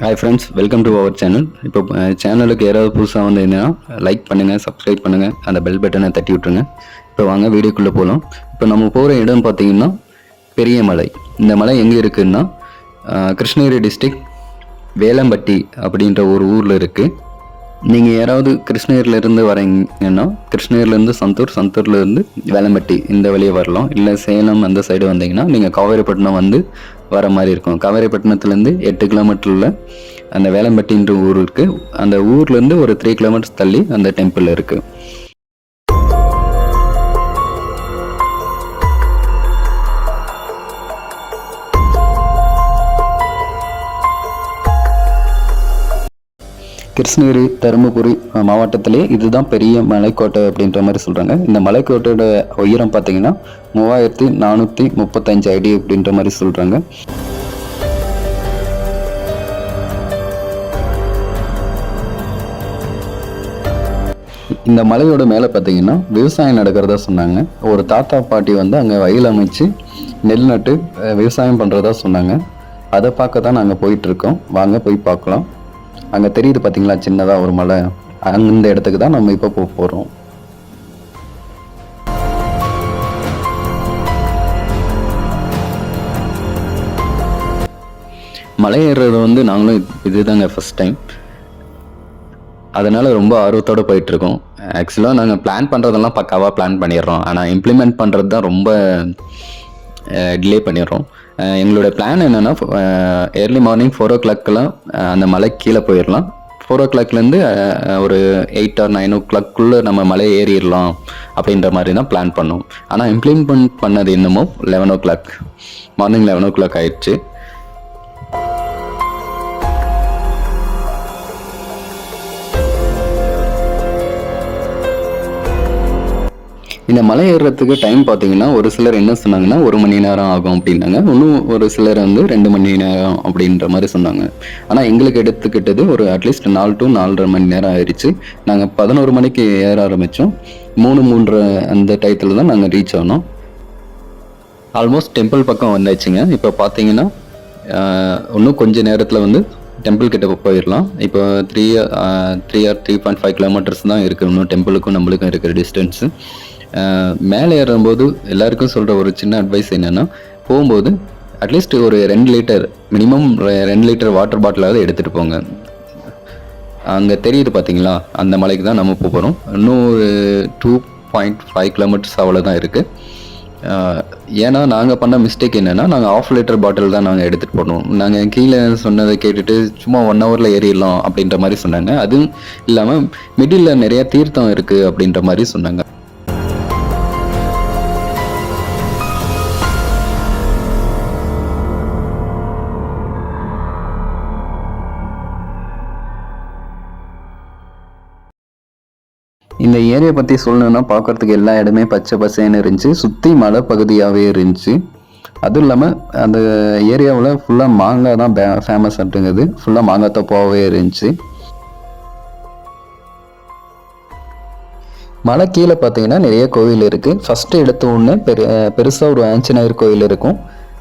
Hi friends welcome to our channel இப்போ சேனலுக்கு யாராவது புதுசாக வந்து என்னென்னா லைக் பண்ணுங்கள் சப்ஸ்கிரைப் பண்ணுங்கள் அந்த பெல் பட்டனை தட்டி விட்ருங்க இப்போ வாங்க வீடியோக்குள்ளே போகலாம் இப்போ நம்ம போகிற இடம் பார்த்தீங்கன்னா பெரிய மலை. இந்த மலை எங்கே இருக்குதுன்னா கிருஷ்ணகிரி டிஸ்ட்ரிக்ட் வேலம்பட்டி அப்படின்ற ஒரு ஊரில் இருக்குது நீங்கள் யாராவது கிருஷ்ணகிரிலேருந்து வரீங்கன்னா கிருஷ்ணகிரிலேருந்து சந்தூர் சந்தூர்லேருந்து வேலம்பட்டி இந்த வழியே வரலாம். இல்லை சேலம் அந்த சைடு வந்தீங்கன்னா நீங்கள் காவேரிப்பட்டினம் வந்து வர மாதிரி இருக்கும். காவேரிப்பட்டினத்துலேருந்து எட்டு கிலோமீட்டரில் அந்த வேலம்பட்டின்ற ஊர் இருக்குது அந்த ஊர்லேருந்து ஒரு த்ரீ கிலோமீட்டர்ஸ் தள்ளி அந்த டெம்பிள் இருக்குது கிருஷ்ணகிரி தருமபுரி மாவட்டத்திலே இதுதான் பெரிய மலைக்கோட்டை அப்படின்ற மாதிரி சொல்கிறாங்க இந்த மலைக்கோட்டையோட உயரம் பார்த்தீங்கன்னா மூவாயிரத்தி நானூற்றி முப்பத்தஞ்சு அடி அப்படின்ற மாதிரி சொல்கிறாங்க இந்த மலையோட மேலே பார்த்தீங்கன்னா விவசாயம் நடக்கிறதா சொன்னாங்க. ஒரு தாத்தா பாட்டி வந்து அங்கே வயல் அமைச்சு நெல் நட்டு விவசாயம் பண்ணுறதா சொன்னாங்க. அதை பார்க்க தான் நாங்கள் போயிட்டுருக்கோம் வாங்க போய் பார்க்கலாம். அங்கே தெரியுது பார்த்தீங்களா சின்னதாக ஒரு மலை. அந்த இடத்துக்கு தான் நம்ம இப்போ போக போகிறோம் மலை ஏறுறது வந்து நாங்களும் இதுதாங்க ஃபஸ்ட் டைம் அதனால ரொம்ப ஆர்வத்தோடு போயிட்டுருக்கோம். ஆக்சுவலாக நாங்கள் பிளான் பண்ணுறதெல்லாம் பக்காவாக பிளான் பண்ணிடுறோம். ஆனால் இம்ப்ளிமெண்ட் பண்ணுறது தான் ரொம்ப டிலே பண்ணிடுறோம். எங்களோட பிளான் என்னென்னா ஏர்லி மார்னிங் ஃபோர் ஓ கிளாக்கெல்லாம் அந்த மலை கீழே போயிடலாம் ஃபோர் ஓ கிளாக்லேருந்து ஒரு எயிட் ஆர் நைன் ஓ கிளாக்குள்ளே நம்ம மலை ஏறிடலாம் அப்படின்ற மாதிரி தான் பிளான் பண்ணோம். ஆனால் இம்ப்ளிமெண்ட் பண்ணது இன்னமும் eleven o'clock morning eleven o'clock ஆயிடுச்சு. இந்த மலை ஏறுறதுக்கு டைம் பார்த்தீங்கன்னா ஒரு சிலர் என்ன சொன்னாங்கன்னா ஒரு மணி நேரம் ஆகும் அப்படின்னாங்க. இன்னும் ஒரு சிலர் வந்து ரெண்டு மணி நேரம் அப்படின்ற மாதிரி சொன்னாங்க. ஆனால் எங்களுக்கு எடுத்துக்கிட்டது ஒரு அட்லீஸ்ட் நாலு டு நாலரை மணி நேரம் ஆயிடுச்சு நாங்கள் பதினோரு மணிக்கு ஏற ஆரம்பித்தோம் மூணு மூன்று அந்த டயத்தில் தான் நாங்கள் ரீச் ஆனோம். ஆல்மோஸ்ட் டெம்பிள் பக்கம் வந்தாச்சுங்க. இப்போ பார்த்தீங்கன்னா இன்னும் கொஞ்ச நேரத்தில் வந்து டெம்பிள் கிட்ட போயிடலாம். இப்போ three three or three point five kilometres தான் இருக்குது இன்னும் டெம்பிளுக்கும் நம்மளுக்கும் இருக்கிற டிஸ்டன்ஸு மேலே ஏறும்போது எல்லாருக்கும் சொல்கிற ஒரு சின்ன அட்வைஸ் என்னென்னா போகும்போது அட்லீஸ்ட் ஒரு ரெண்டு லிட்டர் மினிமம் ரெண்டு லிட்டர் வாட்டர் பாட்டிலாவது எடுத்துகிட்டு போங்க. அங்கே தெரியுது பார்த்தீங்களா அந்த மலைக்கு தான் நம்ம போக போகிறோம் இன்னும் ஒரு டூ பாயிண்ட் ஃபைவ் கிலோமீட்டர்ஸ் அவ்வளோ தான் இருக்குது ஏன்னா நாங்கள் பண்ண மிஸ்டேக் என்னென்னா நாங்கள் ஆஃப் லிட்டர் பாட்டில் தான் நாங்கள் எடுத்துகிட்டு போனோம். நாங்கள் கீழே சொன்னதை கேட்டுட்டு சும்மா ஒன் ஹவரில் ஏறிடலாம் அப்படின்ற மாதிரி சொன்னாங்க. அதுவும் இல்லாமல் மிடில் நிறைய தீர்த்தம் இருக்குது அப்படின்ற மாதிரி சொன்னாங்க. இந்த ஏரியா பற்றி சொல்லணும்னா பார்க்கறதுக்கு எல்லா இடமே பச்சை பசேன்னு இருந்துச்சு. சுற்றி மலை பகுதியாகவே இருந்துச்சு. அதுவும் இல்லாமல் அந்த ஏரியாவில் ஃபுல்லாக மாங்காய் தான் ஃபேமஸ் அப்படிங்கிறது ஃபுல்லாக மாங்காய் தப்பாகவே இருந்துச்சு. மலை கீழே பார்த்தீங்கன்னா நிறைய கோவில் இருக்குது ஃபஸ்ட்டு எடுத்த ஒன்று பெரு பெருசாக ஒரு ஆஞ்சநேயர் கோயில் இருக்கும்.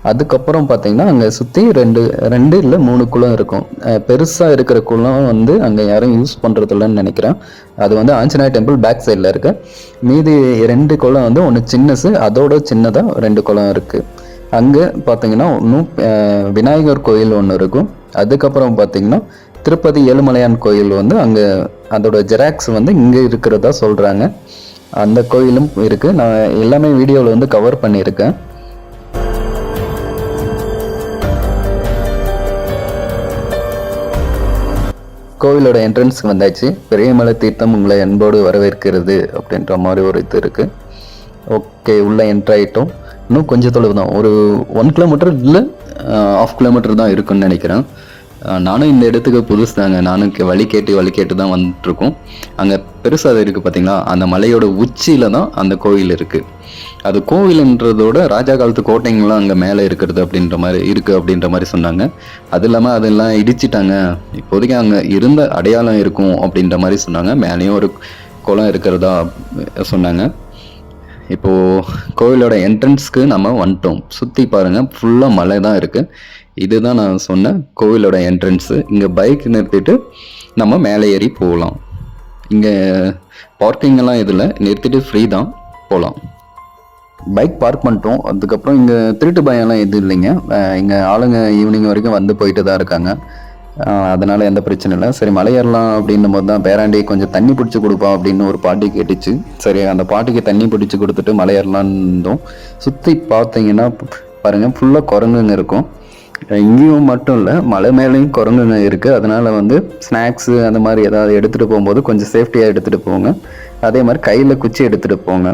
அதுக்கப்புறம் பார்த்தீங்கன்னா அங்கே சுற்றி ரெண்டு ரெண்டு இல்லை மூணு குளம் இருக்கும். பெருசாக இருக்கிற குளம் வந்து அங்கே யாரும் யூஸ் பண்ணுறதில்லன்னு நினைக்கிறேன். அது வந்து ஆஞ்சநேயர் டெம்பிள் பேக் சைடில் இருக்கு. மீதி ரெண்டு குளம் வந்து ஒன்று சின்னசு அதோட சின்னதாக ரெண்டு குளம் இருக்குது அங்கே பார்த்தீங்கன்னா இன்னும் விநாயகர் கோயில் ஒன்று இருக்கும். அதுக்கப்புறம் பார்த்தீங்கன்னா திருப்பதி ஏழுமலையான் கோயில் வந்து அங்கே அதோட ஜெராக்ஸ் வந்து இங்கே இருக்கிறதா சொல்கிறாங்க அந்த கோயிலும் இருக்குது நான் எல்லாமே வீடியோவில் வந்து கவர் பண்ணியிருக்கேன். கோவிலோட என்ட்ரன்ஸ்க்கு வந்தாச்சு. பெரியமலை தீர்த்தம் உங்களை அன்போடு வரவேற்கிறது அப்படின்ற மாதிரி ஒரு இது இருக்குது ஓகே உள்ளே என்ட்ரு ஆகிட்டோம் இன்னும் கொஞ்சம் தொலைவு தான் ஒரு ஒன் கிலோமீட்டர் இல்லை ஆஃப் கிலோமீட்டர் தான் இருக்குன்னு நினைக்கிறேன். நானும் இந்த இடத்துக்கு புதுசு தாங்க. நானும் வழி கேட்டு வழி கேட்டு தான் வந்துட்டுருக்கோம் அங்கே பெருசாக இருக்குது பார்த்தீங்களா அந்த மலையோட உச்சியில் தான் அந்த கோயில் இருக்குது அது கோவில்ன்றதோட ராஜா காலத்து கோட்டைங்களாம் அங்கே மேலே இருக்கிறது அப்படின்ற மாதிரி இருக்குது அப்படின்ற மாதிரி சொன்னாங்க. அது இல்லாமல் அதெல்லாம் இடிச்சிட்டாங்க. இப்போதைக்கு அங்கே இருந்த அடையாளம் இருக்கும் அப்படின்ற மாதிரி சொன்னாங்க. மேலேயும் ஒரு குளம் இருக்கிறதா சொன்னாங்க. இப்போது கோவிலோட என்ட்ரன்ஸ்க்கு நம்ம வந்துட்டோம். சுற்றி பாருங்கள் ஃபுல்லாக மலை தான் இருக்குது இதுதான் நான் சொன்ன கோவிலோட என்ட்ரன்ஸு இங்கே பைக் நிறுத்திட்டு நம்ம மேலே ஏறி போகலாம். இங்கே பார்க்கிங்கெல்லாம் இதில் நிறுத்திட்டு ஃப்ரீ தான் போகலாம். பைக் பார்க் பண்ணிட்டோம். அதுக்கப்புறம் இங்கே திருட்டு பயம்லாம் எதுவும் இல்லைங்க. இங்கே ஆளுங்க ஈவினிங் வரைக்கும் வந்து போயிட்டு தான் இருக்காங்க. அதனால் எந்த பிரச்சனை இல்லை. சரி மலையேறலாம் அப்படின்னும் போது தான் பேராண்டி கொஞ்சம் தண்ணி பிடிச்சி கொடுப்பா அப்படின்னு ஒரு பாட்டி கேட்டுச்சு. சரி அந்த பாட்டிக்கு தண்ணி பிடிச்சி கொடுத்துட்டு மலை இருந்தோம். சுற்றி பார்த்தீங்கன்னா பாருங்கள் ஃபுல்லாக குரங்குங்க இருக்கும். இங்கேயும் மட்டும் இல்லை மலை மேலேயும் குரங்குங்க இருக்குது அதனால் வந்து ஸ்நாக்ஸு அந்த மாதிரி ஏதாவது எடுத்துகிட்டு போகும்போது கொஞ்சம் சேஃப்டியாக எடுத்துகிட்டு போங்க. அதே மாதிரி கையில் குச்சி எடுத்துகிட்டு போங்க.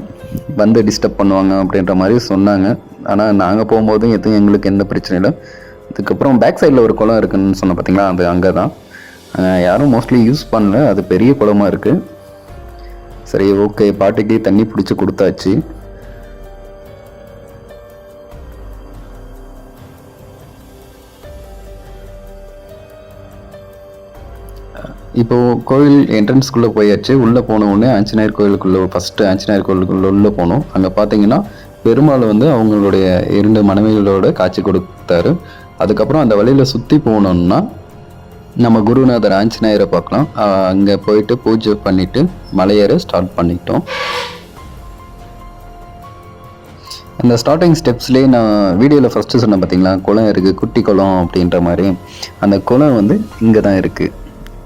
வந்து டிஸ்டர்ப் பண்ணுவாங்க அப்படின்ற மாதிரி சொன்னாங்க. ஆனால் நாங்கள் போகும்போதும் எதுவும் எங்களுக்கு எந்த பிரச்சனையும் இல்லை. அதுக்கப்புறம் பேக் சைடில் ஒரு குளம் இருக்குன்னு சொன்ன பார்த்தீங்களா அது அங்கே தான் யாரும் மோஸ்ட்லி யூஸ் பண்ணல. அது பெரிய குளமா இருக்குது சரி ஓகே பாட்டுக்கு தண்ணி பிடிச்சி கொடுத்தாச்சு. இப்போ கோவில் என்ட்ரன்ஸ்குள்ளே போயாச்சு. உள்ளே போன உடனே ஆஞ்சநேயர் கோயிலுக்குள்ளே ஃபஸ்ட்டு ஆஞ்சநேயர் கோயிலுக்குள்ளே உள்ளே போனோம். அங்கே பார்த்தீங்கன்னா பெருமாள் வந்து அவங்களுடைய இரண்டு மனைவிகளோட காட்சி கொடுத்தாரு. அதுக்கப்புறம் அந்த வழியில் சுற்றி போனோம்னா நம்ம குருநாதர் ஆஞ்சநேயரை பார்க்கலாம். அங்கே போயிட்டு பூஜை பண்ணிட்டு மலையேற ஸ்டார்ட் பண்ணிட்டோம். அந்த ஸ்டார்டிங் ஸ்டெப்ஸ்லேயே நான் வீடியோவில் ஃபஸ்ட்டு சொன்னேன் பார்த்தீங்களா குளம் இருக்குது குட்டி குளம் அப்படின்ற மாதிரி. அந்த குளம் வந்து இங்கே தான் இருக்குது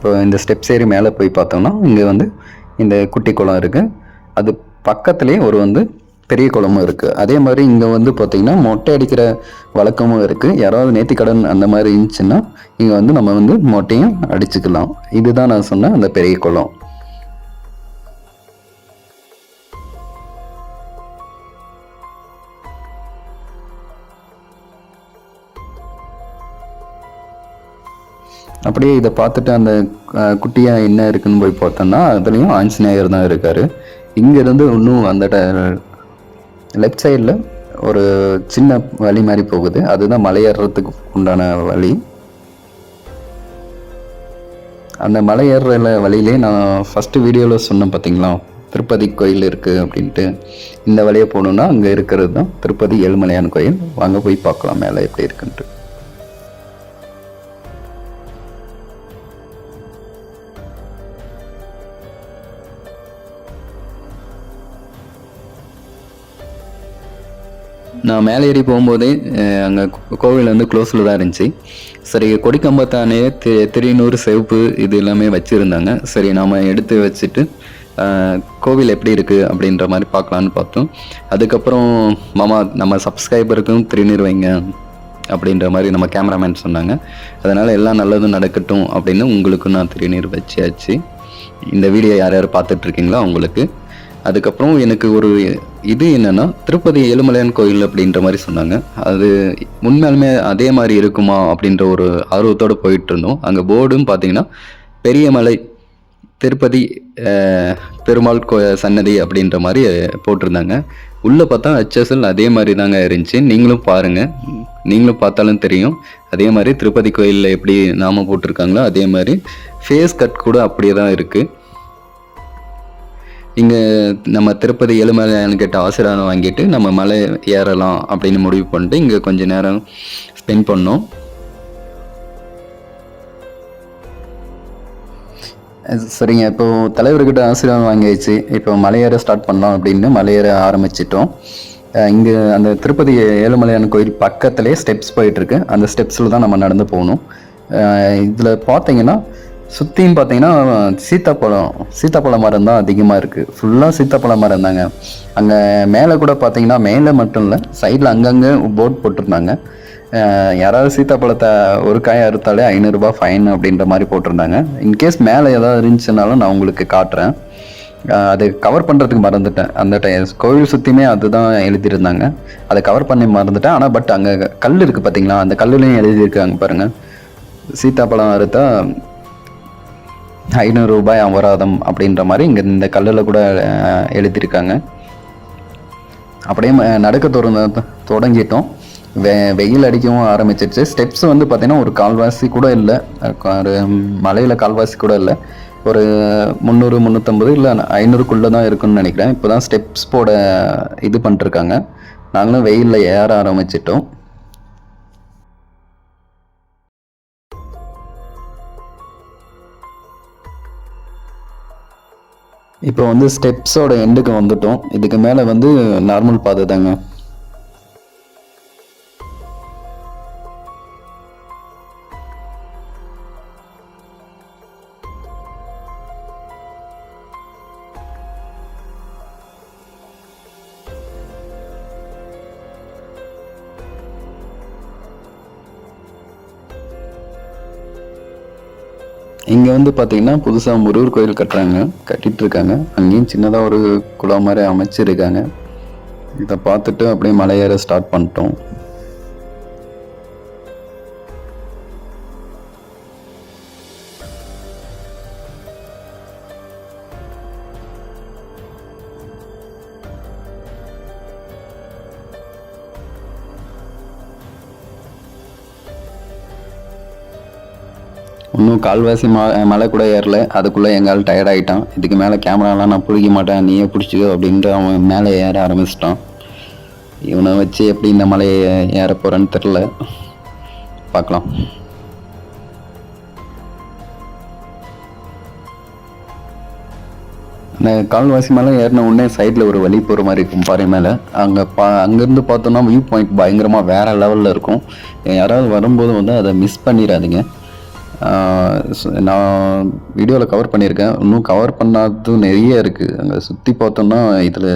இப்போ இந்த ஸ்டெப்ஸ் ஏறி மேலே போய் பார்த்தோம்னா இங்கே வந்து இந்த குட்டி குளம் இருக்குது அது பக்கத்துலேயே ஒரு வந்து பெரிய குளமும் இருக்குது அதே மாதிரி இங்கே வந்து பார்த்திங்கன்னா மொட்டை அடிக்கிற வழக்கமும் இருக்குது யாராவது நேர்த்திக்கடன் அந்த மாதிரி இருந்துச்சுன்னா இங்கே வந்து நம்ம வந்து மொட்டையும் அடிச்சுக்கலாம். இதுதான் நான் சொன்ன அந்த பெரிய குளம். அப்படியே இதை பார்த்துட்டு அந்த குட்டியாக என்ன இருக்குன்னு போய் பார்த்தோம்னா அதுலேயும் ஆஞ்சநேயர் தான் இருக்கார். இங்கேருந்து இன்னும் அந்த லெஃப்ட் சைடில் ஒரு சின்ன வழி மாதிரி போகுது. அதுதான் மலையேறதுக்கு உண்டான வழி. அந்த மலை ஏறுற வழியிலே நான் ஃபஸ்ட்டு வீடியோவில் சொன்னேன் பார்த்தீங்களா திருப்பதி கோயில் இருக்குது அப்படின்ட்டு. இந்த வழியை போகணுன்னா அங்கே இருக்கிறது தான் திருப்பதி ஏழுமலையான் கோயில். வாங்க போய் பார்க்கலாம் மேலே எப்படி இருக்குன்ட்டு. நான் மேலே ஏறி போகும்போதே அங்கே கோவில் வந்து க்ளோஸில் தான் இருந்துச்சு. சரி கொடிக்கம்பத்தானே தி திருநூறு செவப்பு இது எல்லாமே வச்சுருந்தாங்க. சரி நாம் எடுத்து வச்சுட்டு கோவில் எப்படி இருக்குது அப்படின்ற மாதிரி பார்க்கலான்னு பார்த்தோம். அதுக்கப்புறம் மாமா நம்ம சப்ஸ்கிரைபருக்கும் திருநீர் வைங்க அப்படின்ற மாதிரி நம்ம கேமராமேன் சொன்னாங்க. அதனால் எல்லாம் நல்லதும் நடக்கட்டும் அப்படின்னு உங்களுக்கும் நான் திருநீர் வச்சாச்சு. இந்த வீடியோ யார் யார் பார்த்துட்ருக்கீங்களோ அவங்களுக்கு அதுக்கப்புறம் எனக்கு ஒரு இது என்னென்னா திருப்பதி ஏழுமலையான் கோயில் அப்படின்ற மாதிரி சொன்னாங்க. அது உண்மையாலுமே அதே மாதிரி இருக்குமா அப்படின்ற ஒரு ஆர்வத்தோடு போயிட்டு இருந்தோம் அங்கே போர்டும் பார்த்தீங்கன்னா பெரியமலை திருப்பதி பெருமாள் கோ சன்னதி அப்படின்ற மாதிரி போட்டிருந்தாங்க. உள்ளே பார்த்தா ஹெச்எஸ்எல் அதே மாதிரி தாங்க இருந்துச்சு. நீங்களும் பாருங்கள் நீங்களும் பார்த்தாலும் தெரியும். அதே மாதிரி திருப்பதி கோயிலில் எப்படி நாம போட்டிருக்காங்களோ அதே மாதிரி ஃபேஸ் கட் கூட அப்படியே தான் இருக்குது இங்கே நம்ம திருப்பதி ஏழுமலையான்கிட்ட ஆசீர்வாதம் வாங்கிட்டு நம்ம மலை ஏறலாம் அப்படின்னு முடிவு பண்ணிட்டு இங்கே கொஞ்ச நேரம் ஸ்பெண்ட் பண்ணோம். சரிங்க. இப்போ தலைவர்கிட்ட ஆசீர்வாதம் வாங்கியாச்சு. இப்போ மலையேற ஸ்டார்ட் பண்ணலாம் அப்படின்னு மலையேற ஆரம்பிச்சிட்டோம். இங்கே அந்த திருப்பதி ஏழுமலையான் கோயில் பக்கத்துலேயே ஸ்டெப்ஸ் போயிட்டுருக்கு அந்த ஸ்டெப்ஸில் தான் நம்ம நடந்து போகணும். இதில் பார்த்தீங்கன்னா சுற்றியும் பார்த்தீங்கன்னா சீத்தாப்பழம் சீத்தாப்பழ மரம் தான் அதிகமாக இருக்குது ஃபுல்லாக சீத்தாப்பழ மரம் தாங்க. அங்கே மேலே கூட பார்த்தீங்கன்னா மேலே மட்டும் இல்லை சைடில் அங்கங்கே போர்ட் போட்டிருந்தாங்க. யாராவது சீத்தாப்பழத்தை ஒரு காய் அறுத்தாலே ஐநூறுரூபா ஃபைன் அப்படின்ற மாதிரி போட்டிருந்தாங்க. இன்கேஸ் மேலே ஏதாவது இருந்துச்சுனாலும் நான் உங்களுக்கு காட்டுறேன். அது கவர் பண்ணுறதுக்கு மறந்துட்டேன். அந்த டை கோவில் சுற்றியுமே அதுதான் எழுதியிருந்தாங்க. அதை கவர் பண்ணி மறந்துட்டேன். ஆனால் பட் அங்கே கல் இருக்குது பார்த்தீங்களா? அந்த கல்லுலையும் எழுதியிருக்காங்க பாருங்கள் சீத்தாப்பழம் அறுத்தா ஐநூறு ரூபாய் அபராதம் அப்படின்ற மாதிரி இங்கே இந்த கல்லில் கூட எழுதியிருக்காங்க. அப்படியே ம- நடக்க தொடர்ந்து தொடங்கிட்டோம். வெ வெயில் அடிக்கவும் ஆரம்பிச்சிருச்சு. ஸ்டெப்ஸ் வந்து பார்த்தீங்கன்னா ஒரு கால்வாசி கூட இல்லை. ஒரு மலையில் கால்வாசி கூட இல்லை. ஒரு முந்நூறு முந்நூற்றம்பது இல்லை ஐநூறுக்குள்ளே தான் இருக்குன்னு நினைக்கிறேன். இப்போ தான் ஸ்டெப்ஸ் போட இது பண்ணிட்டுருக்காங்க நாங்களும் வெயிலில் ஏற ஆரம்பிச்சிட்டோம். இப்போ வந்து ஸ்டெப்ஸோட எண்டுக்கு வந்துட்டோம். இதுக்கு மேலே வந்து நார்மல் பாதை தாங்க. இங்கே வந்து பார்த்தீங்கன்னா புதுசாக முருகர் கோயில் கட்டுறாங்க. கட்டிட்டு இருக்காங்க அங்கேயும் சின்னதாக ஒரு குளம் மாதிரி அமைச்சிருக்காங்க. இதை பார்த்துட்டு அப்படியே மலை ஏற ஸ்டார்ட் பண்ணிட்டோம். கால்வாசி ம மலை கூட ஏறல. அதுக்குள்ளே எங்கால் டயர்ட் ஆகிட்டான் இதுக்கு மேலே கேமராலாம் நான் பிடிக்க மாட்டேன். நீயே பிடிச்சிக்கோ அப்படின்ட்டு அவன் மேலே ஏற ஆரம்பிச்சிட்டான். இவனை வச்சு எப்படி இந்த மலையை ஏற போகிறேன்னு தெரில பார்க்கலாம். அந்த கால்வாசி மேலே ஏறின உடனே சைடில் ஒரு வழி போகிற மாதிரி இருக்கும் பாறை மேலே. அங்கே பா அங்கேருந்து பார்த்தோன்னா வியூ பாயிண்ட் பயங்கரமாக வேறு லெவலில் இருக்கும். யாராவது வரும்போது வந்து அதை மிஸ் பண்ணிடாதீங்க. நான் வீடியோவில் கவர் பண்ணியிருக்கேன். இன்னும் கவர் பண்ணாததும் நிறைய இருக்குது அங்கே சுற்றி பார்த்தோன்னா இதில்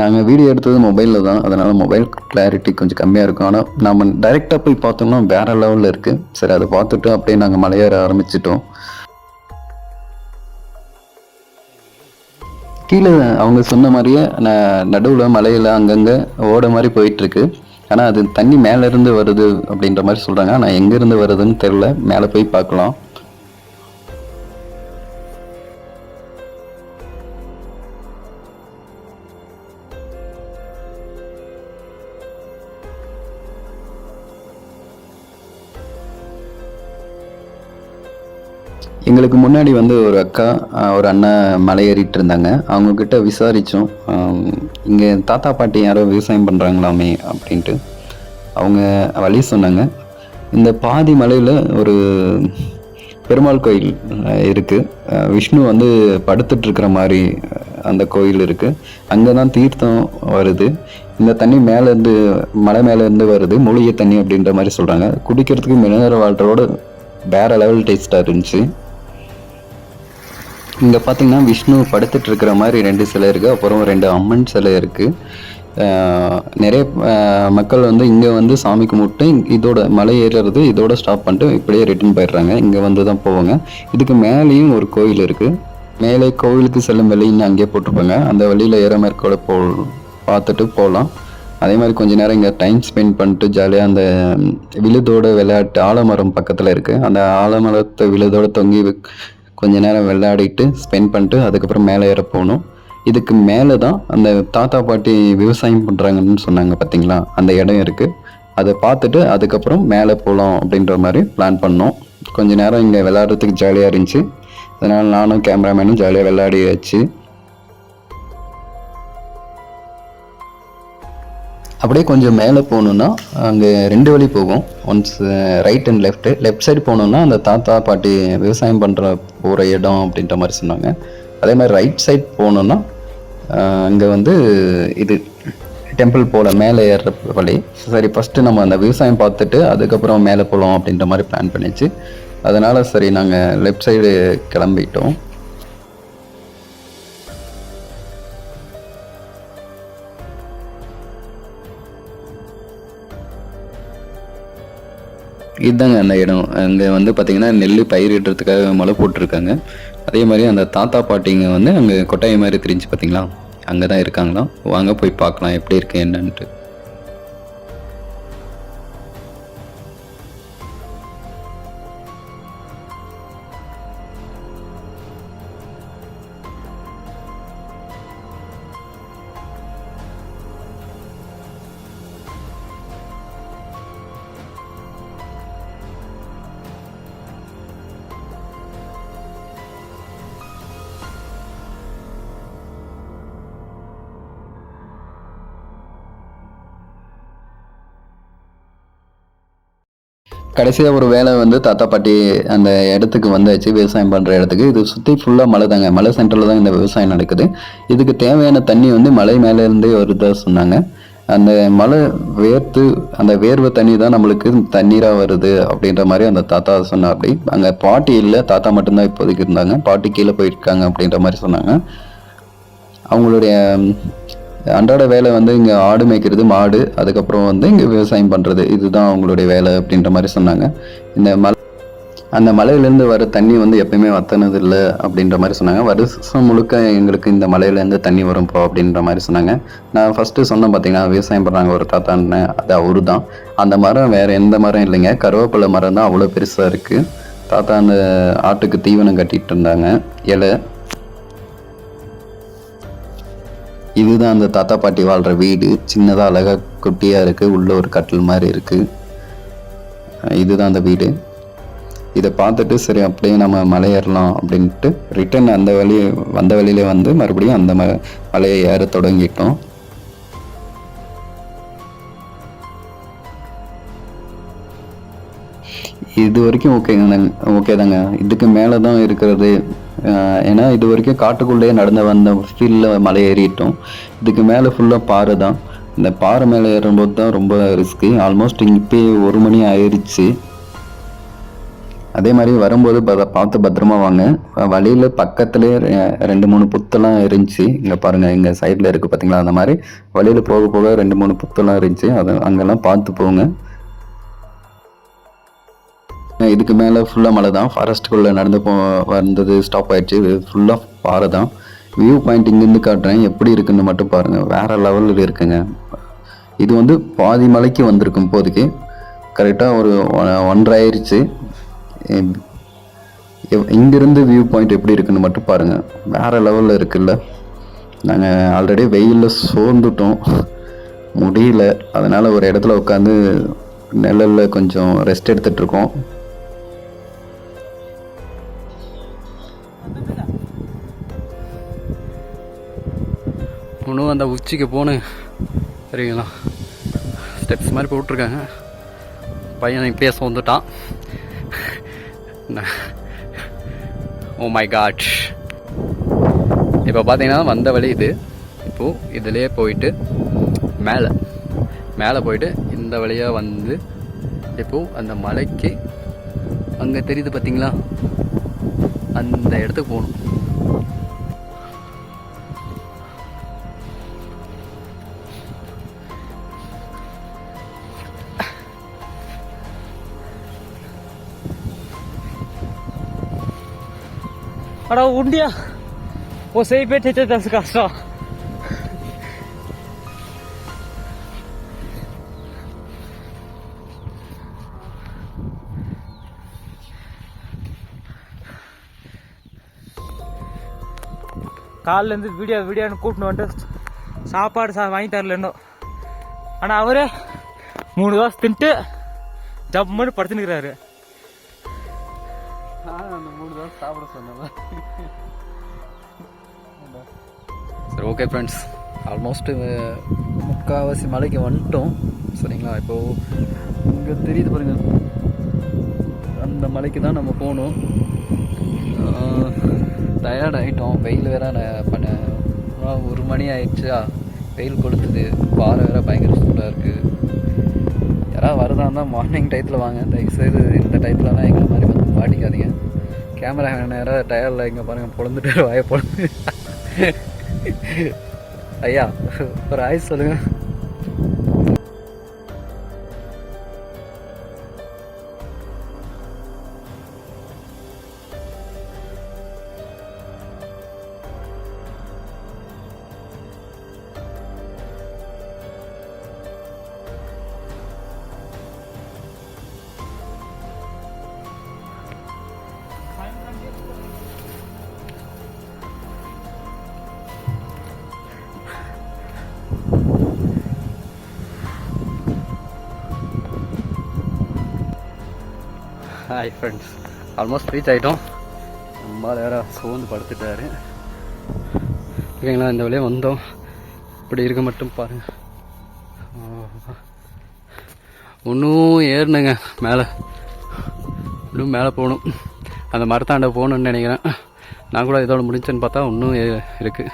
நாங்கள் வீடியோ எடுத்தது மொபைலில் தான். அதனால் மொபைல் கிளாரிட்டி கொஞ்சம் கம்மியாக இருக்கும். ஆனால் நம்ம டைரெக்டாக போய் பார்த்தோம்னா வேறு லெவலில் இருக்குது சரி அதை பார்த்துட்டு அப்படியே நாங்கள் மலையேற ஆரம்பிச்சிட்டோம். கீழே அவங்க சொன்ன மாதிரியே நடுவில் மலையில் அங்கங்கே ஓட மாதிரி போயிட்டுருக்கு ஆனால் அது தண்ணி மேலேருந்து வருது அப்படின்ற மாதிரி சொல்கிறாங்க ஆனால் எங்கேருந்து வருதுன்னு தெரில மேலே போய் பார்க்கலாம். எங்களுக்கு முன்னாடி வந்து ஒரு அக்கா ஒரு அண்ணன் மலை ஏறிட்டு இருந்தாங்க. அவங்க கிட்ட விசாரித்தோம் இங்கே தாத்தா பாட்டி யாரோ விவசாயம் பண்ணுறாங்களாமே அப்படின்ட்டு அவங்க வழி சொன்னாங்க. இந்த பாதி மலையில் ஒரு பெருமாள் கோயில் இருக்குது விஷ்ணு வந்து படுத்துட்ருக்கிற மாதிரி அந்த கோயில் இருக்குது அங்கே தான் தீர்த்தம் வருது. இந்த தண்ணி மேலேருந்து மலை மேலேருந்து வருது. மூலிகை தண்ணி அப்படின்ற மாதிரி சொல்கிறாங்க குடிக்கிறதுக்கு மினரல் வாட்டரோட வேறு லெவல் டேஸ்ட்டாக இருந்துச்சு. இங்கே பார்த்தீங்கன்னா விஷ்ணு படுத்துட்டு இருக்கிற மாதிரி ரெண்டு சிலை இருக்குது அப்புறம் ரெண்டு அம்மன் சிலை இருக்குது நிறைய மக்கள் வந்து இங்கே வந்து சாமி கும்பிட்டு இதோட மலை ஏறுறது இதோட ஸ்டாப் பண்ணிட்டு இப்படியே ரிட்டர்ன் போயிடுறாங்க. இங்கே வந்து தான் போவாங்க. இதுக்கு மேலேயும் ஒரு கோயில் இருக்குது மேலே கோவிலுக்கு செல்லும் வழின்னு அங்கேயே போட்டிருப்பாங்க. அந்த வழியில் ஏற மேற்கோட போ பார்த்துட்டு போகலாம். அதே மாதிரி கொஞ்ச நேரம் இங்கே டைம் ஸ்பெண்ட் பண்ணிட்டு ஜாலியாக அந்த விழுதோட விளையாட்டு ஆலமரம் பக்கத்தில் இருக்குது அந்த ஆலமரத்தை விழுதோட தொங்கி கொஞ்ச நேரம் விளையாடிட்டு ஸ்பெண்ட் பண்ணிட்டு அதுக்கப்புறம் மேலே ஏற போகணும். இதுக்கு மேலே தான் அந்த தாத்தா பாட்டி விவசாயம் பண்ணுறாங்கன்னு சொன்னாங்க பார்த்தீங்களா அந்த இடம் இருக்குது அதை பார்த்துட்டு அதுக்கப்புறம் மேலே போகலாம் அப்படின்ற மாதிரி பிளான் பண்ணோம். கொஞ்ச நேரம் இங்கே விளையாடுறதுக்கு ஜாலியாக இருந்துச்சு. அதனால் நானும் கேமராமேனும் ஜாலியாக விளையாடியாச்சு. அப்படியே கொஞ்சம் மேலே போகணுன்னா அங்கே ரெண்டு வழி போகும். Once right and left left side போகணுன்னா அந்த தாத்தா பாட்டி விவசாயம் பண்ணுற போகிற இடம் அப்படின்ற மாதிரி சொன்னாங்க. அதே மாதிரி ரைட் சைட் போகணுன்னா அங்கே வந்து இது டெம்பிள் போல் மேலே ஏறுற வழி. சரி ஃபஸ்ட்டு நம்ம அந்த விவசாயம் பார்த்துட்டு அதுக்கப்புறம் மேலே போகலாம் அப்படின்ற மாதிரி பிளான் பண்ணிச்சு. அதனால் சரி நாங்கள் லெஃப்ட் சைடு கிளம்பிட்டோம். இதுதாங்க அந்த இடம். அங்கே வந்து பார்த்திங்கன்னா நெல் பயிரிடுறதுக்காக மழை போட்டிருக்காங்க. அதே மாதிரி அந்த தாத்தா பாட்டிங்க வந்து அங்கே கொட்டாய் மாதிரி தெரிஞ்சு பார்த்தீங்களா அங்கே தான் இருக்காங்களாம். வாங்க போய் பார்க்கலாம் எப்படி இருக்குது என்னன்ட்டு. கடைசியாக ஒரு வேலை வந்து தாத்தா பாட்டி அந்த இடத்துக்கு வந்தாச்சு விவசாயம் பண்ணுற இடத்துக்கு. இது சுற்றி ஃபுல்லாக மலை தாங்க. மலை சென்டரில் தான் இந்த விவசாயம் நடக்குது. இதுக்கு தேவையான தண்ணி வந்து மலை மேலேருந்தே வருதா சொன்னாங்க. அந்த மலை வேர்த்து அந்த வேர்வை தண்ணி தான் நம்மளுக்கு தண்ணீராக வருது அப்படின்ற மாதிரி அந்த தாத்தா சொன்னா அப்படி அங்கே பாட்டி இல்லை தாத்தா மட்டும்தான் இப்போதைக்கு இருந்தாங்க. பாட்டி கீழே போயிருக்காங்க அப்படின்ற மாதிரி சொன்னாங்க. அவங்களுடைய அன்றாட வேலை வந்து இங்கே ஆடு மேய்க்கிறது மாடு அதுக்கப்புறம் வந்து இங்கே விவசாயம் பண்ணுறது இதுதான் அவங்களுடைய வேலை அப்படின்ற மாதிரி சொன்னாங்க. இந்த மலை அந்த மலையிலேருந்து வர தண்ணி வந்து எப்பயுமே வத்தனது இல்லை அப்படின்ற மாதிரி சொன்னாங்க. வருஷம் முழுக்க எங்களுக்கு இந்த மலையிலேருந்து தண்ணி வரும் போ அப்படின்ற மாதிரி சொன்னாங்க. நான் ஃபஸ்ட்டு சொன்னேன் பார்த்தீங்கன்னா விவசாயம் பண்ணுறாங்க ஒரு தாத்தான்னு அது அவரு தான் அந்த மரம் வேறு எந்த மரம் இல்லைங்க. கருவேப்பிலை மரம் தான் அவ்வளோ பெருசாக இருக்குது தாத்தா அந்த ஆட்டுக்கு தீவனம் கட்டிகிட்டு இருந்தாங்க. இலை இதுதான் அந்த தாத்தா பாட்டி வாழ்கிற வீடு. சின்னதாக அழகாக குட்டியாக இருக்குது உள்ள ஒரு கட்டில் மாதிரி இருக்குது இதுதான் அந்த வீடு. இதை பார்த்துட்டு சரி அப்படியே நம்ம மலையேறலாம் அப்படின்ட்டு ரிட்டன் அந்த வழி வந்த வழியிலே வந்து மறுபடியும் அந்த ம மலையை ஏற தொடங்கிட்டோம். இது வரைக்கும் ஓகேங்க ஓகே தாங்க. இதுக்கு மேலே தான் இருக்கிறது. ஏன்னா இது வரைக்கும் காட்டுக்குள்ளேயே நடந்து வந்த ஃபீல்டில் மலை ஏறிட்டோம். இதுக்கு மேலே ஃபுல்லாக பாறை தான். இந்த பாறை மேலே ஏறும்போது தான் ரொம்ப ரிஸ்க்கு ஆல்மோஸ்ட் இப்போயே ஒரு மணி ஆயிடுச்சு அதே மாதிரி வரும்போது ப- பார்த்து பத்திரமா வாங்க. வழியில் பக்கத்துலேயே ரெண்டு மூணு புத்தெல்லாம் இருந்துச்சு. இங்கே பாருங்கள் எங்கள் சைடில் இருக்குது பார்த்தீங்களா அந்த மாதிரி. வழியில் போக போக ரெண்டு மூணு புத்தெல்லாம் இருந்துச்சு. அதை அங்கெல்லாம் பார்த்து போங்க. இதுக்கு மேலே ஃபுல்லாக மலை தான். ஃபாரஸ்ட்டுக்குள்ளே நடந்து போ வந்தது ஸ்டாப் ஆயிடுச்சு. இது ஃபுல்லாக பாறை தான். வியூ பாயிண்ட் இங்கேருந்து காட்டுறேன். எப்படி இருக்குன்னு மட்டும் பாருங்கள் வேறு லெவலில் இருக்குங்க. இது வந்து பாதி மலைக்கு வந்திருக்கும் இப்போதைக்கு. கரெக்டாக ஒரு ஒன்றரை ஆயிடுச்சு எம், வியூ பாயிண்ட் எப்படி இருக்குன்னு மட்டும் பாருங்கள் வேறு லெவலில் இருக்குல்ல. நாங்கள் ஆல்ரெடி வெயிலில் சோர்ந்துட்டோம். முடியல. அதனால் ஒரு இடத்துல உட்காந்து நிழலில் கொஞ்சம் ரெஸ்ட் எடுத்துகிட்ருக்கோம் இன்னும் அந்த உச்சிக்கு போகணும். சரிங்களா? ஸ்டெப்ஸ் மாதிரி போட்டிருக்காங்க. பையன் பேச வந்துட்டான் ஓ oh மை காட் இப்போ பார்த்தீங்கன்னா வந்த வழி இது. இப்போது இதிலே போயிட்டு மேலே. மேலே போயிட்டு இந்த வழியாக வந்து இப்போது அந்த மலைக்கு அங்கே தெரியுது பார்த்தீங்களா அந்த இடத்துக்கு போகணும். அடா உண்டியா? ஓ செய் பேர் டீச்சர் தான் கஷ்டம் காலிலேருந்து வீடியோ வீடியோன்னு கூப்பிட்டு வந்துட்டு சாப்பாடு சா வாங்கி தரல இன்னும். ஆனால் அவரே மூணு தோசை தின்ட்டு ஜம்முன்னு படுத்துனுக்கிறாரு சாப்பிட சொன்னேன். சரி ஓகே ஃப்ரெண்ட்ஸ் ஆல்மோஸ்ட் முக்கால்வாசி மலைக்கு வந்துட்டோம். சரிங்களா? இப்போது இங்கே தெரியுது பாருங்க. அந்த மலைக்கு தான் நம்ம போகணும் டயர்ட் ஆகிட்டோம் வெயில் வேற நான் பண்ண ஒரு மணி ஆயிடுச்சா? வெயில் கொளுத்துது. பாறை வேற பயங்கர சூடாக இருக்குது யாராவது வரதா இருந்தால் மார்னிங் டயத்தில் வாங்க. தயவுசெய்து இந்த டயத்துலலாம் எங்களை மாதிரி வந்து மாட்டிக்காதீங்க. கேமரா நேராக டயரில் இங்கே பாருங்கள் பொழுந்துட்டு வாய பொழுது ஐயா ஒரு ஆயுஸ் சொல்லுங்கள் ஹாய் ஃப்ரெண்ட்ஸ் ஆல்மோஸ்ட் ரீச் ஆகிட்டோம் நம்மளால் வேறு சோர்ந்து படுத்துட்டாரு. ஓகேங்களா இந்த வழியாக வந்தோம். இப்படி இருக்க மட்டும் பாருங்கள் ஒன்றும் ஏறினுங்க மேலே. இன்னும் மேலே போகணும். அந்த மரத்தாண்ட போகணுன்னு நினைக்கிறேன். நான் கூட இதோட முடிஞ்சேன்னு பார்த்தா இன்னும் இருக்குது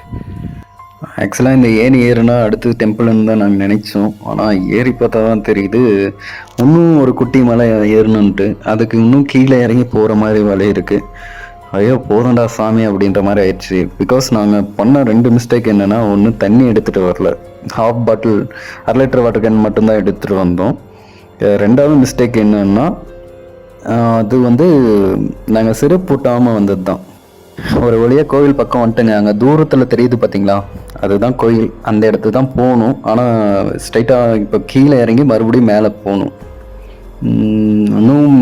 ஆக்சுவலாக இந்த ஏணி ஏறுனா அடுத்து டெம்பிள்னு தான் நாங்கள் நினைச்சோம். ஆனால் ஏறி பார்த்தா தான் தெரியுது. இன்னும் ஒரு குட்டி மலை ஏறணுன்ட்டு அதுக்கு இன்னும் கீழே இறங்கி போகிற மாதிரி வலை இருக்குது ஐயோ போகிறோண்டா சாமி அப்படின்ற மாதிரி ஆயிடுச்சு. பிகாஸ் நாங்கள் பண்ண ரெண்டு மிஸ்டேக் என்னென்னா ஒன்று தண்ணி எடுத்துகிட்டு வரல. ஹாஃப் பாட்டில் அரை லிட்டர் வாட்டர் கேன் மட்டும்தான் எடுத்துகிட்டு வந்தோம். ரெண்டாவது மிஸ்டேக் என்னென்னா அது வந்து நாங்கள் சிறப்பு பூட்டாமல் வந்தது தான் ஒரு வழியாக கோவில் பக்கம் வந்துட்டுங்க. அங்கே தூரத்தில் தெரியுது பார்த்தீங்களா அதுதான் கோயில். அந்த இடத்துக்கு தான் போகணும். ஆனால் ஸ்ட்ரைட்டாக இப்போ கீழே இறங்கி மறுபடியும் மேலே போகணும். இன்னும்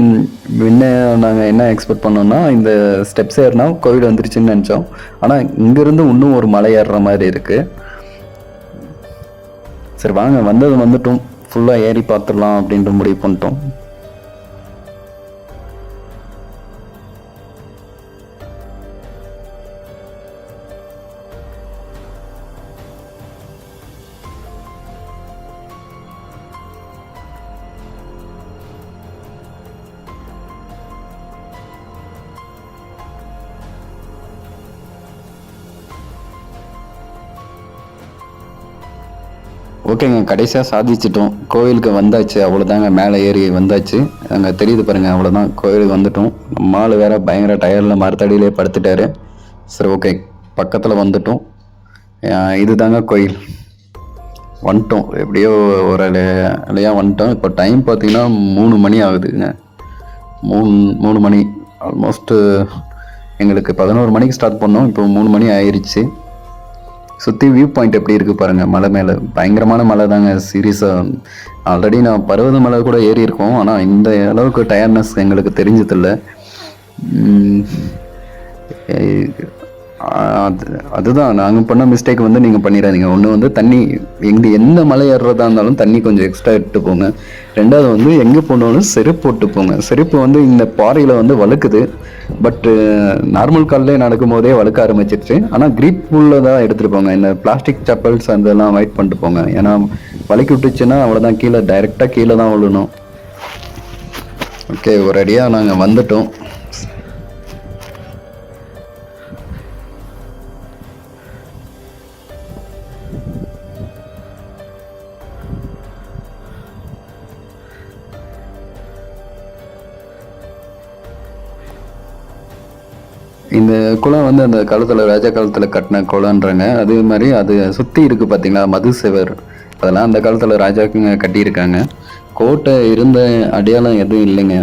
என்ன நாங்கள் என்ன எக்ஸ்பெக்ட் பண்ணோம்னா இந்த ஸ்டெப்ஸ் ஏறினா கோவில் வந்துருச்சுன்னு நினச்சோம். ஆனால் இங்கேருந்து இன்னும் ஒரு மலை ஏறுற மாதிரி இருக்குது சரி வாங்க வந்தது வந்துட்டோம். ஃபுல்லாக ஏறி பார்த்துடலாம் அப்படின்ற முடிவு பண்ணிட்டோம். ஓகேங்க கடைசியாக சாதிச்சிட்டோம். கோயிலுக்கு வந்தாச்சு அவ்வளோதாங்க மேலே ஏறி வந்தாச்சு. அங்கே தெரியுது பாருங்க அவ்வளோதான் கோயிலுக்கு வந்துட்டோம். நம்ம வேறு வேற பயங்கர டயரில் மரத்தடியிலே படுத்துட்டாரு. சரி ஓகே பக்கத்தில் வந்துட்டோம். இதுதாங்க கோயில். வந்துட்டோம். எப்படியோ ஒரு இல்லையா வந்துட்டோம். இப்போ டைம் பார்த்தீங்கன்னா மூணு மணி ஆகுதுங்க. மூணு மூணு மணி. ஆல்மோஸ்ட்டு எங்களுக்கு பதினோரு மணிக்கு ஸ்டார்ட் பண்ணோம். இப்போ மூணு மணி ஆயிடுச்சு சுற்றி வியூ பாயிண்ட் எப்படி இருக்குது பாருங்கள் மலை மேலே. பயங்கரமான மலை தாங்க. சீரியஸாக ஆல்ரெடி நான் பருவத மலை கூட ஏறி இருக்கோம். ஆனால் இந்த அளவுக்கு டயர்ட்னஸ் எங்களுக்கு தெரிஞ்சதில்ல. அதுதான். நாங்கள் பண்ண மிஸ்டேக் வந்து நீங்கள் பண்ணிடாதீங்க. ஒன்று வந்து தண்ணி எங்கே எந்த மலை ஏறுறதா இருந்தாலும் தண்ணி கொஞ்சம் எக்ஸ்ட்ரா எடுத்து போங்க. ரெண்டாவது வந்து எங்கே போனாலும் செருப்பு போட்டு போங்க. செருப்பு வந்து இந்த பாறையில் வந்து வழுக்குது. பட்டு நார்மல் கால்லே நடக்கும் போதே வழுக்க ஆரம்பிச்சிருச்சு. ஆனால் கிரீப் ஃபுல்லில் தான் எடுத்துகிட்டு போங்க. இந்த பிளாஸ்டிக் செப்பல்ஸ் அதெல்லாம் அவாய்ட் பண்ணிட்டு போங்க. ஏன்னா வழுக்கி விட்டுச்சுன்னா அவ்வளோதான் கீழே டைரெக்டாக கீழே தான் விழணும். ஓகே ஒரு அடியாக நாங்கள் வந்துட்டோம். இந்த குளம் வந்து அந்த காலத்தில் ராஜா காலத்தில் கட்டின குளம்ன்றாங்க. அதே மாதிரி அது சுற்றி இருக்குது பார்த்தீங்களா மதுசிவர். அதெல்லாம் அந்த காலத்தில் ராஜாக்குங்க கட்டியிருக்காங்க. கோட்டை இருந்த அடையாளம் எதுவும் இல்லைங்க.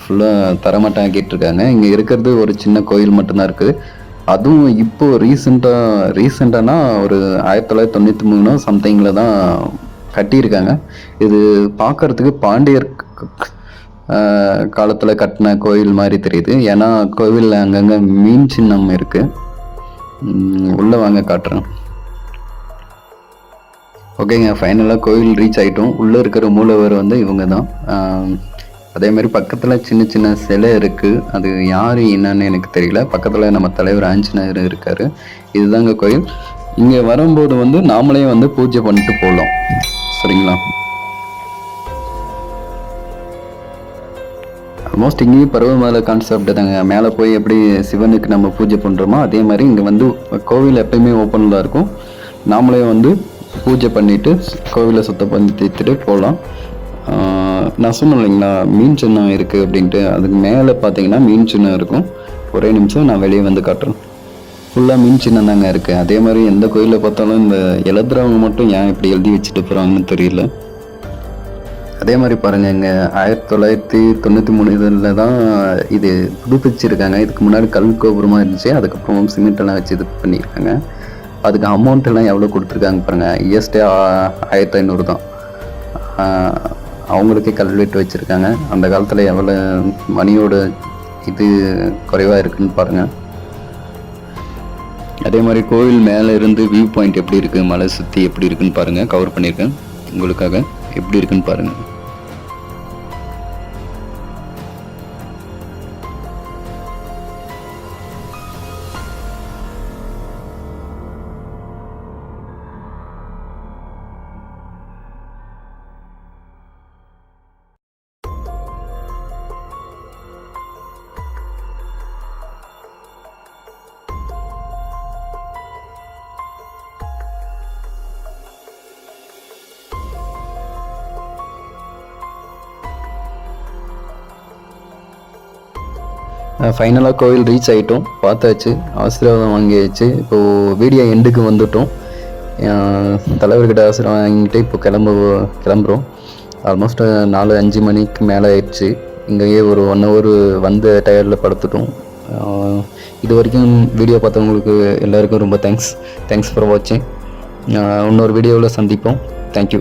ஃபுல்லாக தரமாட்டாக்கிட்டு இருக்காங்க இங்கே இருக்கிறது ஒரு சின்ன கோயில் மட்டும்தான் இருக்குது அதுவும் இப்போ ரீசெண்டாக ரீசெண்டானா ஒரு ஆயிரத்தி தொள்ளாயிரத்தி தொண்ணூற்றி மூணு சம்திங்கில் தான் கட்டியிருக்காங்க. இது பார்க்கறதுக்கு பாண்டியர் காலத்தில் கட்டின கோயில் மாதிரி தெரியுது. ஏன்னா கோவிலில் அங்கங்கே மீன் சின்னம் இருக்குது உள்ளே வாங்க காட்டுறேன். ஓகேங்க ஃபைனலாக கோயில் ரீச் ஆகிட்டோம் உள்ளே இருக்கிற மூலவர் வந்து இவங்க தான் அதே மாதிரி பக்கத்தில் சின்ன சின்ன சிலை இருக்குது அது யார் என்னன்னு எனக்கு தெரியல. பக்கத்தில் நம்ம தலைவர் ஆஞ்சநேயர் இருக்கார். இதுதாங்க கோயில். இங்கே வரும்போது வந்து நாமளே வந்து பூஜை பண்ணிட்டு போகலாம் சரிங்களா? ஆல்மோஸ்ட் இங்கேயும் பருவமலை கான்செப்ட் தாங்க. மேலே போய் எப்படி சிவனுக்கு நம்ம பூஜை பண்ணுறோமோ அதே மாதிரி இங்கே வந்து கோவில் எப்பயுமே ஓப்பனில் இருக்கும். நாமளே வந்து பூஜை பண்ணிவிட்டு கோவிலை சுத்தம் பண்ணி தீர்த்துட்டு போகலாம். நான் சொன்னேன் இல்லைங்களா மீன் சின்னம் இருக்குது அப்படின்ட்டு. அதுக்கு மேலே பார்த்தீங்கன்னா மீன் சின்னம் இருக்கும். ஒரே நிமிஷம் நான் வெளியே வந்து காட்டுறேன். ஃபுல்லாக மீன் சின்னம் தாங்க இருக்குது அதே மாதிரி எந்த கோயிலில் பார்த்தாலும் இந்த எழுதுறவங்க மட்டும் ஏன் இப்படி எழுதி வச்சுட்டு போகிறாங்கன்னு தெரியல. அதே மாதிரி பாருங்க இங்கே ஆயிரத்தி தொள்ளாயிரத்தி தொண்ணூற்றி மூணு இதில் தான் இது புதுப்பிச்சிருக்காங்க. இதுக்கு முன்னாடி கல் கோபுரமாக இருந்துச்சு அதுக்கப்புறம் சிமெண்ட் எல்லாம் வச்சு இது பண்ணியிருக்காங்க. அதுக்கு அமௌண்ட் எல்லாம் எவ்வளோ கொடுத்துருக்காங்க பாருங்கள் இஎஸ்டே ஆயிரத்தி ஐநூறு தான். அவங்களுக்கே கல்வெட்டு வச்சுருக்காங்க. அந்த காலத்தில் எவ்வளோ மணியோட இது குறைவாக இருக்குன்னு பாருங்கள் அதே மாதிரி கோவில் மேலே இருந்து வியூ பாயிண்ட் எப்படி இருக்குது மலை சுற்றி எப்படி இருக்குன்னு பாருங்கள் கவர் பண்ணியிருக்கேன். உங்களுக்காக எப்படி இருக்குன்னு பாருங்கள் ஃபைனலாக கோவில் ரீச் ஆகிட்டோம் பார்த்தாச்சு ஆசீர்வாதம் வாங்கியாச்சு. இப்போது வீடியோ எண்டுக்கு வந்துட்டோம். தலைவர்கிட்ட ஆசீர்வாதம் வாங்கிட்டு இப்போ கிளம்ப கிளம்புறோம். ஆல்மோஸ்ட் நாலு அஞ்சு மணிக்கு மேலே ஆயிடுச்சு. இங்கேயே ஒரு ஒன் ஹவர் வந்த டயர்டில் படுத்துட்டோம். இது வரைக்கும் வீடியோ பார்த்தவங்களுக்கு எல்லாருக்கும் ரொம்ப தேங்க்ஸ் தேங்க்ஸ் ஃபார் வாட்சிங் இன்னொரு வீடியோவில் சந்திப்போம். தேங்க்யூ